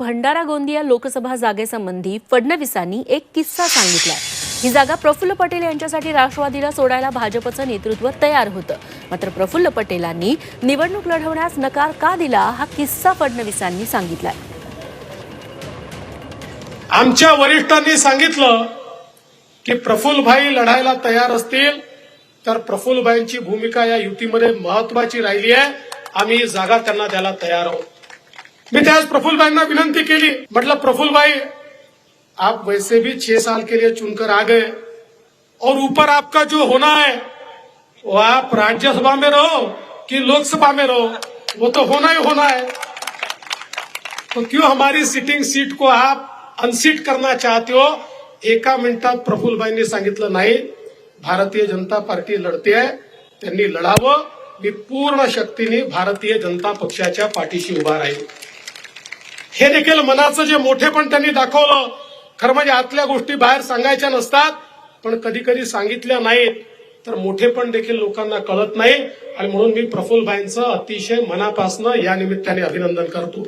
भंडारा गोंदिया लोकसभा जागेसंबंधी फडणवीसांनी एक किस्सा सांगितलाय. ही जागा प्रफुल्ल पटेल यांच्यासाठी राष्ट्रवादीला सोडायला भाजपचं नेतृत्व तयार होतं. मात्र प्रफुल्ल पटेलांनी निवडणूक लढवण्यास नकार का दिला हा किस्सा फडणवीसांनी सांगितलाय. आमच्या वरिष्ठांनी सांगितलं की प्रफुल्लभाई लढायला तयार असतील तर प्रफुल्लभाईंची भूमिका या युतीमध्ये महत्वाची राहिली आहे. आम्ही जागा त्यांना द्यायला तयार आहोत. मी त्यावेळेस प्रफुल्लभाईंना विनंती केली म्हटलं प्रफुल्लभाई आप वैसे भी छह साल के लिए चुनकर आ गए। और ऊपर आपका जो होना है, वो आप राज्यसभा में रहो कि लोकसभा में रहो, वो तो होना ही होना है। तो क्यों हमारी सिटिंग सीट को आप अनसीट करना चाहते हो? एका मिनिटात प्रफुल्लभाईंनी सांगितलं नाही। भारतीय जनता पार्टी लढते आहे, त्यांनी लढावं, मी पूर्ण शक्तीने भारतीय जनता पक्षाच्या पाठीशी उभा राहील हे देखील मनाचं जे मोठेपण त्यांनी दाखवलं खरं म्हणजे आतल्या गोष्टी बाहेर सांगायच्या नसतात पण कधी कधी सांगितल्या नाहीत तर मोठेपण देखील लोकांना कळत नाही. आणि म्हणून मी प्रफुल्लभाईंचं अतिशय मनापासनं या निमित्ताने अभिनंदन करतो.